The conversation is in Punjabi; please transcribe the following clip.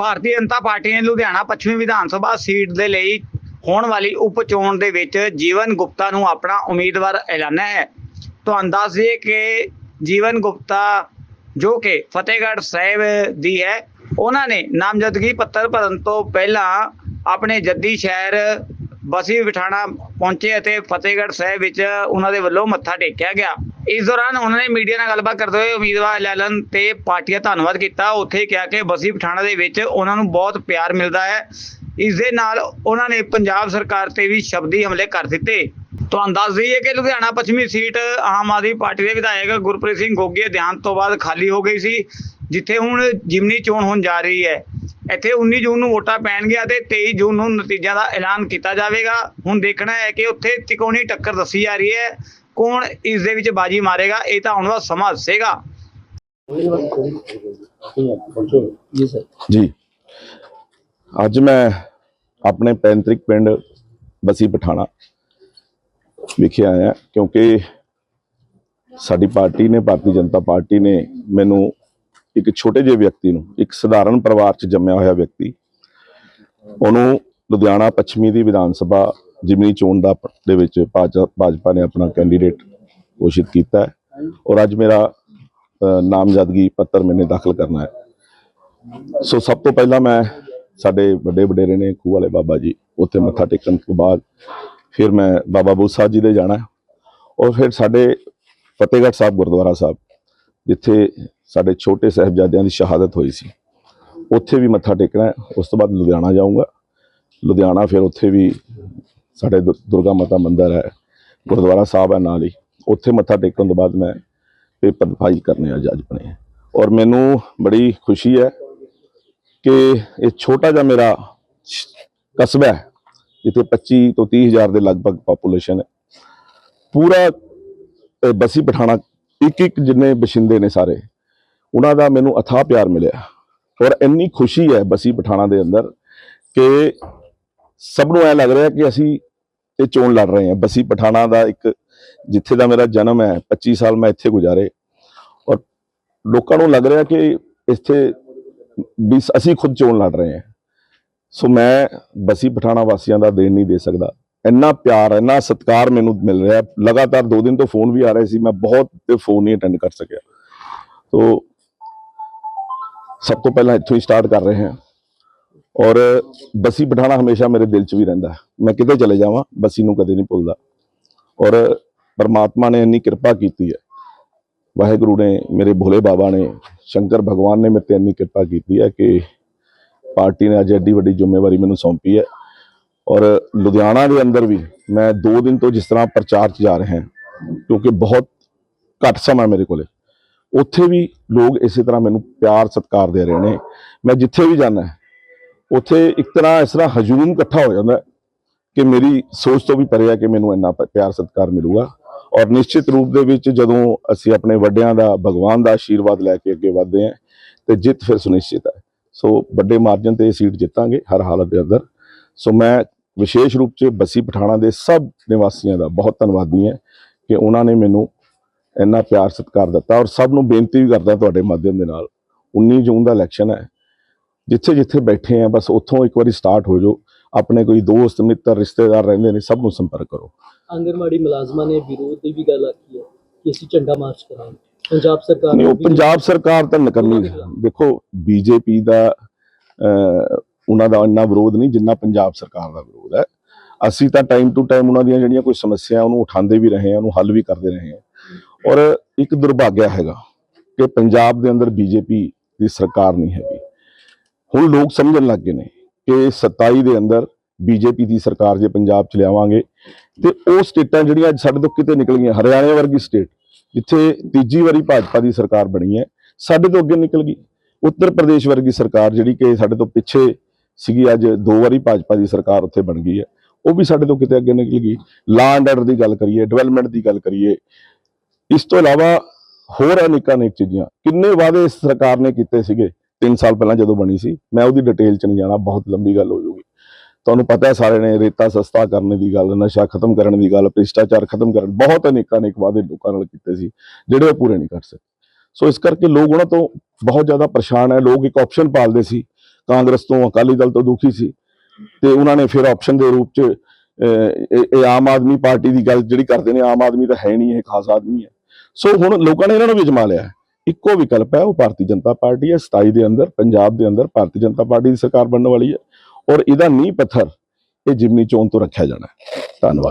ਭਾਰਤੀ ਜਨਤਾ ਪਾਰਟੀ ਨੇ ਲੁਧਿਆਣਾ ਪੱਛਮੀ ਵਿਧਾਨ ਸਭਾ ਸੀਟ ਦੇ ਲਈ ਹੋਣ ਵਾਲੀ ਉਪ ਚੋਣ ਦੇ ਵਿੱਚ ਜੀਵਨ ਗੁਪਤਾ ਨੂੰ ਆਪਣਾ ਉਮੀਦਵਾਰ ਐਲਾਨਿਆ ਹੈ। ਤੁਹਾਨੂੰ ਦੱਸ ਦਈਏ ਕਿ ਜੀਵਨ ਗੁਪਤਾ ਜੋ ਕਿ ਫਤਿਹਗੜ੍ਹ ਸਾਹਿਬ ਦੀ ਹੈ, ਉਹਨਾਂ ਨੇ ਨਾਮਜ਼ਦਗੀ ਪੱਤਰ ਭਰਨ ਤੋਂ ਪਹਿਲਾਂ ਆਪਣੇ ਜੱਦੀ ਸ਼ਹਿਰ ਬਸੀ ਬਿਠਾਣਾ ਪਹੁੰਚੇ ਅਤੇ ਫਤਿਹਗੜ੍ਹ ਸਾਹਿਬ ਵਿੱਚ ਉਹਨਾਂ ਦੇ ਵੱਲੋਂ ਮੱਥਾ ਟੇਕਿਆ ਗਿਆ। ਇਸ ਦੌਰਾਨ ਉਹਨਾਂ ਨੇ ਮੀਡੀਆ ਨਾਲ ਗੱਲਬਾਤ ਕਰਦੇ ਹੋਏ ਉਮੀਦਵਾਰ ਐਲਾਨ ਤੇ ਪਾਰਟੀ ਧੰਨਵਾਦ ਕੀਤਾ। ਉੱਥੇ ਕਿਹਾ ਕਿ ਬਸੀ ਪਠਾਣਾ ਦੇ ਵਿੱਚ ਉਹਨਾਂ ਨੂੰ ਬਹੁਤ ਪਿਆਰ ਮਿਲਦਾ ਹੈ। ਇਸ ਦੇ ਨਾਲ ਉਹਨਾਂ ਨੇ ਪੰਜਾਬ ਸਰਕਾਰ ਤੇ ਵੀ ਸ਼ਬਦੀ ਹਮਲੇ ਕਰ ਦਿੱਤੇ। ਤੁਹਾਨੂੰ ਦੱਸ ਦਈਏ ਕਿ ਲੁਧਿਆਣਾ ਪੱਛਮੀ ਸੀਟ ਆਮ ਆਦਮੀ ਪਾਰਟੀ ਦੇ ਵਿਧਾਇਕ ਗੁਰਪ੍ਰੀਤ ਸਿੰਘ ਗੋਗੀ ਦੇ ਦੇਹਾਂਤ ਤੋਂ ਬਾਅਦ ਖਾਲੀ ਹੋ ਗਈ ਸੀ, ਜਿੱਥੇ ਹੁਣ ਜਿਮਨੀ ਚੋਣ ਹੋਣ ਜਾ ਰਹੀ ਹੈ। ਇੱਥੇ 19 ਜੂਨ ਨੂੰ ਵੋਟਾਂ ਪੈਣਗੀਆਂ ਤੇ 23 ਜੂਨ ਨੂੰ ਨਤੀਜਿਆਂ ਦਾ ਐਲਾਨ ਕੀਤਾ ਜਾਵੇਗਾ। ਹੁਣ ਦੇਖਣਾ ਹੈ ਕਿ ਉੱਥੇ ਤਿਕੋਣੀ ਟੱਕਰ ਦੱਸੀ ਜਾ ਰਹੀ ਹੈ। ਕੌਣ ਇਸ ਦੇ ਵਿੱਚ ਬਾਜੀ ਮਾਰੇਗਾ? ਇਹ ਤਾਂ ਆਉਣ ਵਾਲਾ ਸਮਾਂ ਦੱਸੇਗਾ। ਜੀ। ਸਰ ਜੀ ਅੱਜ ਮੈਂ ਆਪਣੇ ਪੈਂਤਰਿਕ ਪਿੰਡ ਬਸੀ ਪਠਾਣਾ ਵਿਖੇ ਆਇਆ ਕਿਉਂਕਿ ਸਾਡੀ ਪਾਰਟੀ ਨੇ, ਭਾਰਤੀ ਜਨਤਾ ਪਾਰਟੀ ਨੇ ਮੈਨੂੰ ਇੱਕ ਛੋਟੇ ਜਿਹੇ ਵਿਅਕਤੀ ਨੂੰ, ਇੱਕ ਸਧਾਰਨ ਪਰਿਵਾਰ 'ਚ ਜੰਮਿਆ ਹੋਇਆ ਵਿਅਕਤੀ, ਉਹਨੂੰ ਲੁਧਿਆਣਾ ਪੱਛਮੀ ਦੀ ਵਿਧਾਨ ਸਭਾ ਜਿਮਨੀ ਚੋਣ ਦਾ ਦੇ ਵਿੱਚ ਭਾਜ- ਭਾਜਪਾ ਨੇ ਆਪਣਾ ਕੈਂਡੀਡੇਟ ਘੋਸ਼ਿਤ ਕੀਤਾ ਹੈ। ਔਰ ਅੱਜ ਮੇਰਾ ਨਾਮਜ਼ਦਗੀ ਪੱਤਰ ਮੈਨੇ ਦਾਖਲ ਕਰਨਾ ਹੈ। ਸੋ ਸਭ ਤੋਂ ਪਹਿਲਾਂ ਮੈਂ ਸਾਡੇ ਵੱਡੇ ਵਡੇਰੇ ਨੇ, ਖੂਹ ਵਾਲੇ ਬਾਬਾ ਜੀ, ਉੱਥੇ ਮੱਥਾ ਟੇਕਣ ਤੋਂ ਬਾਅਦ ਫਿਰ ਮੈਂ ਬਾਬਾ ਬੁੱਧ ਸਾਹਿਬ ਜੀ ਦੇ ਜਾਣਾ ਔਰ ਫਿਰ ਸਾਡੇ ਫਤਿਹਗੜ੍ਹ ਸਾਹਿਬ, ਗੁਰਦੁਆਰਾ ਸਾਹਿਬ, ਜਿੱਥੇ ਸਾਡੇ ਛੋਟੇ ਸਾਹਿਬਜ਼ਾਦਿਆਂ ਦੀ ਸ਼ਹਾਦਤ ਹੋਈ ਸੀ, ਉੱਥੇ ਵੀ ਮੱਥਾ ਟੇਕਣਾ ਉਸ ਤੋਂ ਬਾਅਦ ਲੁਧਿਆਣਾ ਜਾਊਂਗਾ। ਲੁਧਿਆਣਾ ਫਿਰ ਉੱਥੇ ਵੀ ਸਾਡੇ ਦੁ- ਦੁਰਗਾ ਮਾਤਾ ਮੰਦਿਰ ਹੈ ਗੁਰਦੁਆਰਾ ਸਾਹਿਬ ਹੈ ਨਾਲ ਹੀ। ਉੱਥੇ ਮੱਥਾ ਟੇਕਣ ਤੋਂ ਬਾਅਦ ਮੈਂ ਪੇਪਰ ਫਾਈਲ ਕਰਨੇ ਆ ਜੱਜ ਬਣੇ ਔਰ ਮੈਨੂੰ ਬੜੀ ਖੁਸ਼ੀ ਹੈ ਕਿ ਇਹ ਛੋਟਾ ਜਿਹਾ ਮੇਰਾ ਕਸਬਾ ਹੈ ਜਿੱਥੇ 25 ਤੋਂ 30 ਹਜ਼ਾਰ ਦੇ ਲਗਭਗ ਪਾਪੂਲੇਸ਼ਨ ਹੈ। ਪੂਰਾ ਅ, ਬਸੀ ਪਠਾਣਾ ਇੱਕ ਇੱਕ ਜਿੰਨੇ ਬਸ਼ਿੰਦੇ ਨੇ ਸਾਰੇ ਉਹਨਾਂ ਦਾ ਮੈਨੂੰ ਅਥਾਹ ਪਿਆਰ ਮਿਲਿਆ। ਔਰ ਇੰਨੀ ਖੁਸ਼ੀ ਹੈ ਬਸੀ ਪਠਾਣਾ ਦੇ ਅੰਦਰ ਕਿ ਸਭ ਨੂੰ ਐ ਲੱਗ ਰਿਹਾ ਕਿ ਅਸੀਂ ਇਹ ਚੋਣ ਲੜ ਰਹੇ ਹਾਂ। ਬਸੀ ਪਠਾਣਾ ਦਾ ਇੱਕ ਜਿੱਥੇ ਦਾ ਮੇਰਾ ਜਨਮ ਹੈ 25 ਸਾਲ ਮੈਂ ਇੱਥੇ ਗੁਜ਼ਾਰੇ। ਔਰ ਲੋਕਾਂ ਨੂੰ ਲੱਗ ਰਿਹਾ ਕਿ ਇੱਥੇ ਵੀ ਅਸੀਂ ਖੁਦ ਚੋਣ ਲੜ ਰਹੇ ਹਾਂ। ਸੋ ਮੈਂ ਬਸੀ ਪਠਾਣਾ ਵਾਸੀਆਂ ਦਾ ਦੇਣ ਨਹੀਂ ਦੇ ਸਕਦਾ। ਇੰਨਾ ਪਿਆਰ, ਇੰਨਾ ਸਤਿਕਾਰ ਮੈਨੂੰ ਮਿਲ ਰਿਹਾ ਲਗਾਤਾਰ 2 ਦਿਨ ਤੋਂ ਫੋਨ ਵੀ ਆ ਰਹੇ ਸੀ। ਮੈਂ ਬਹੁਤ ਤੇ ਫੋਨ ਨਹੀਂ ਅਟੈਂਡ ਕਰ ਸਕਿਆ। ਤੋ ਸਭ ਤੋਂ ਪਹਿਲਾਂ ਇੱਥੋਂ ਹੀ ਸਟਾਰਟ ਕਰ ਰਹੇ ਹਾਂ। ਔਰ ਬਸੀ ਪਠਾਣਾ ਹਮੇਸ਼ਾ ਮੇਰੇ ਦਿਲ 'ਚ ਵੀ ਰਹਿੰਦਾ ਮੈਂ ਕਿਤੇ ਚਲੇ ਜਾਵਾਂ, ਬਸੀ ਨੂੰ ਕਦੇ ਨਹੀਂ ਭੁੱਲਦਾ। ਔਰ ਪਰਮਾਤਮਾ ਨੇ ਇੰਨੀ ਕਿਰਪਾ ਕੀਤੀ ਹੈ। ਵਾਹਿਗੁਰੂ ਨੇ ਮੇਰੇ ਭੋਲੇ ਬਾਬਾ ਨੇ, ਸ਼ੰਕਰ ਭਗਵਾਨ ਨੇ ਮੇਰੇ ਤੇ ਇੰਨੀ ਕਿਰਪਾ ਕੀਤੀ ਹੈ ਕਿ ਪਾਰਟੀ ਨੇ ਅੱਜ ਐਡੀ ਵੱਡੀ ਜ਼ਿੰਮੇਵਾਰੀ ਮੈਨੂੰ ਸੌਂਪੀ ਹੈ। ਔਰ ਲੁਧਿਆਣਾ ਦੇ ਅੰਦਰ ਵੀ ਮੈਂ 2 ਦਿਨ ਤੋਂ ਜਿਸ ਤਰ੍ਹਾਂ ਪ੍ਰਚਾਰ 'ਚ ਜਾ ਰਿਹਾ ਹਾਂ, ਕਿਉਂਕਿ ਬਹੁਤ ਘੱਟ ਸਮਾਂ ਮੇਰੇ ਕੋਲੇ, ਉੱਥੇ ਵੀ ਲੋਕ ਇਸੇ ਤਰ੍ਹਾਂ ਮੈਨੂੰ ਪਿਆਰ ਸਤਿਕਾਰ ਦੇ ਰਹੇ ਨੇ। ਮੈਂ ਜਿੱਥੇ ਵੀ ਜਾਣਾ ਉੱਥੇ ਇੱਕ ਤਰ੍ਹਾਂ ਇਸ ਤਰ੍ਹਾਂ ਹਜੂਮ ਇਕੱਠਾ ਹੋ ਜਾਂਦਾ ਕਿ ਮੇਰੀ ਸੋਚ ਤੋਂ ਵੀ ਪਰੇ ਹੈ ਕਿ ਮੈਨੂੰ ਇੰਨਾ ਪ- ਪਿਆਰ ਸਤਿਕਾਰ ਮਿਲੂਗਾ। ਔਰ ਨਿਸ਼ਚਿਤ ਰੂਪ ਦੇ ਵਿੱਚ ਜਦੋਂ ਅਸੀਂ ਆਪਣੇ ਵੱਡਿਆਂ ਦਾ, ਭਗਵਾਨ ਦਾ ਆਸ਼ੀਰਵਾਦ ਲੈ ਕੇ ਅੱਗੇ ਵਧਦੇ ਹਾਂ, ਤੇ ਜਿੱਤ ਫਿਰ ਸੁਨਿਸ਼ਚਿਤ ਹੈ। ਸੋ ਵੱਡੇ ਮਾਰਜਨ ਤੇ ਇਹ ਸੀਟ ਜਿੱਤਾਂਗੇ ਹਰ ਹਾਲਤ ਦੇ ਅੰਦਰ। ਸੋ ਮੈਂ ਵਿਸ਼ੇਸ਼ ਰੂਪ 'ਚ ਬੱਸੀ ਪਠਾਣਾ ਦੇ ਸਭ ਨਿਵਾਸੀਆਂ ਦਾ ਬਹੁਤ ਧੰਨਵਾਦੀ ਹਾਂ ਕਿ ਉਹਨਾਂ ਨੇ ਮੈਨੂੰ ਇੰਨਾ ਪਿਆਰ ਸਤਿਕਾਰ ਦਿੱਤਾ। ਔਰ ਸਭ ਨੂੰ ਬੇਨਤੀ ਵੀ ਕਰਦਾ ਤੁਹਾਡੇ ਮਾਧਿਅਮ ਦੇ ਨਾਲ 19 ਜੂਨ ਦਾ ਇਲੈਕਸ਼ਨ ਹੈ। ਜਿੱਥੇ ਜਿੱਥੇ ਬੈਠੇ ਆ ਬਸ ਉੱਥੋਂ ਇੱਕ ਵਾਰੀ ਸਟਾਰਟ ਹੋ ਜਾਓ। ਆਪਣੇ ਕੋਈ ਦੋਸਤ ਮਿੱਤਰ ਰਿਸ਼ਤੇਦਾਰ ਰਹਿੰਦੇ ਨੇ ਸਭ ਨੂੰ ਸੰਪਰਕ ਕਰੋ। ਆਂਗਨਵਾੜੀ ਮੁਲਾਜ਼ਮਾਂ ਨੇ ਵਿਰੋਧ ਦੀ ਵੀ ਗੱਲ ਆਖੀ ਹੈ ਕਿ ਅਸੀਂ ਝੰਡਾ ਮਾਰਚ ਕਰਾਂਗੇ। ਪੰਜਾਬ ਸਰਕਾਰ ਨੇ ਪੰਜਾਬ ਸਰਕਾਰ ਤਾਂ ਨਕਰਨੀ ਦੇਖੋ ਬੀਜੇਪੀ ਦਾ ਉਹਨਾਂ ਦਾ ਇੰਨਾ ਵਿਰੋਧ ਨਹੀਂ ਜਿੰਨਾ ਪੰਜਾਬ ਸਰਕਾਰ ਦਾ ਵਿਰੋਧ ਹੈ। ਅਸੀਂ ਤਾਂ ਟਾਈਮ ਟੂ ਟਾਈਮ ਉਹਨਾਂ ਦੀਆਂ ਜਿਹੜੀਆਂ ਕੋਈ ਸਮੱਸਿਆ ਉਹਨੂੰ ਉਠਾਉਂਦੇ ਵੀ ਰਹੇ ਹਾਂ ਉਹਨੂੰ ਹੱਲ ਵੀ ਕਰਦੇ ਰਹੇ ਹਾਂ। ਔਰ ਇੱਕ ਦੁਰਭਾਗਿਆ ਹੈਗਾ ਕਿ ਪੰਜਾਬ ਦੇ ਅੰਦਰ ਬੀਜੇਪੀ ਦੀ ਸਰਕਾਰ ਨਹੀਂ ਹੈਗੀ। ਹੁਣ ਲੋਕ ਸਮਝਣ ਲੱਗ ਗਏ ਨੇ ਕਿ 27 ਦੇ ਅੰਦਰ ਬੀਜੇਪੀ ਦੀ ਸਰਕਾਰ ਜੇ ਪੰਜਾਬ ਚ ਲਿਆਵਾਂਗੇ ਤੇ ਉਹ ਸਟੇਟਾਂ ਜਿਹੜੀਆਂ ਅੱਜ ਸਾਡੇ ਤੋਂ ਕਿਤੇ ਨਿਕਲ ਗਈਆਂ, ਹਰਿਆਣਾ ਵਰਗੀ ਸਟੇਟ ਜਿੱਥੇ ਤੀਜੀ ਵਾਰੀ ਭਾਜਪਾ ਦੀ ਸਰਕਾਰ ਬਣੀ ਹੈ, ਸਾਡੇ ਤੋਂ ਅੱਗੇ ਨਿਕਲ ਗਈ। ਉੱਤਰ ਪ੍ਰਦੇਸ਼ ਵਰਗੀ ਸਰਕਾਰ ਜਿਹੜੀ ਕਿ ਸਾਡੇ ਤੋਂ ਪਿੱਛੇ ਸੀਗੀ, ਅੱਜ ਦੋ ਵਾਰੀ ਭਾਜਪਾ ਦੀ ਸਰਕਾਰ ਉੱਥੇ ਬਣ ਗਈ ਹੈ, ਉਹ ਵੀ ਸਾਡੇ ਤੋਂ ਕਿਤੇ ਅੱਗੇ ਨਿਕਲ ਗਈ। ਲਾ ਐਂਡ ਆਰਡਰ ਦੀ ਗੱਲ ਕਰੀਏ ਡਿਵੈਲਪਮੈਂਟ ਦੀ ਗੱਲ ਕਰੀਏ, ਇਸ ਤੋਂ ਇਲਾਵਾ ਹੋਰ ਅਨੇਕਾਂ ਅਨੇਕ ਚੀਜ਼ਾਂ। ਕਿੰਨੇ ਵਾਅਦੇ ਇਸ ਸਰਕਾਰ ਨੇ ਕੀਤੇ ਸੀਗੇ 3 ਸਾਲ ਪਹਿਲਾਂ ਜਦੋਂ ਬਣੀ ਸੀ, ਮੈਂ ਉਹਦੀ ਡਿਟੇਲ ਚ ਨਹੀਂ ਜਾਣਾ, ਬਹੁਤ ਲੰਬੀ ਗੱਲ ਹੋ ਜਾਊਗੀ। ਤੁਹਾਨੂੰ ਪਤਾ ਹੈ ਸਾਰੇ ਨੇ ਰੇਤਾ ਸਸਤਾ ਕਰਨ ਦੀ ਗੱਲ, ਨਸ਼ਾ ਖਤਮ ਕਰਨ ਦੀ ਗੱਲ, ਭ੍ਰਿਸ਼ਟਾਚਾਰ ਖਤਮ ਕਰਨ, ਬਹੁਤ ਅਨੇਕਾਂ ਅਨੇਕ ਵਾਅਦੇ ਲੋਕਾਂ ਨਾਲ ਕੀਤੇ ਸੀ, ਜਿਹੜੇ ਉਹ ਪੂਰੇ ਨਹੀਂ ਕਰ ਸਕੇ। ਸੋ ਇਸ ਕਰਕੇ ਲੋਕ ਉਹਨਾਂ ਤੋਂ ਬਹੁਤ ਜ਼ਿਆਦਾ ਪਰੇਸ਼ਾਨ ਹੈ। ਲੋਕ ਇੱਕ ਆਪਸ਼ਨ ਪਾਲਦੇ ਸੀ। ਕਾਂਗਰਸ ਤੋਂ ਅਕਾਲੀ ਦਲ ਤੋਂ ਦੁਖੀ ਸੀ। ਤੇ ਉਹਨਾਂ ਨੇ ਫਿਰ ਆਪਸ਼ਨ ਦੇ ਰੂਪ 'ਚ ਇਹ ਆਮ ਆਦਮੀ ਪਾਰਟੀ ਦੀ ਗੱਲ ਜਿਹੜੀ ਕਰਦੇ ਨੇ, ਆਮ ਆਦਮੀ ਤਾਂ ਹੈ ਨਹੀਂ, ਇਹ ਖਾਸ ਆਦਮੀ ਹੈ। ਸੋ ਹੁਣ ਲੋਕਾਂ ਨੇ ਇਹਨਾਂ ਨੂੰ ਵੀ ਜਮਾ ਲਿਆ ਇੱਕੋ ਵਿਕਲਪ ਹੈ, ਉਹ ਭਾਰਤੀ ਜਨਤਾ ਪਾਰਟੀ ਹੈ 27 ਦੇ ਅੰਦਰ, ਪੰਜਾਬ ਦੇ ਅੰਦਰ ਭਾਰਤੀ ਜਨਤਾ ਪਾਰਟੀ ਦੀ ਸਰਕਾਰ ਬਣਨ ਵਾਲੀ ਹੈ ਔਰ ਇਹਦਾ ਨੀਂਹ ਪੱਥਰ ਇਹ ਜਿਮਨੀ ਚੋਣ ਤੋਂ ਰੱਖਿਆ ਜਾਣਾ ਧੰਨਵਾਦ।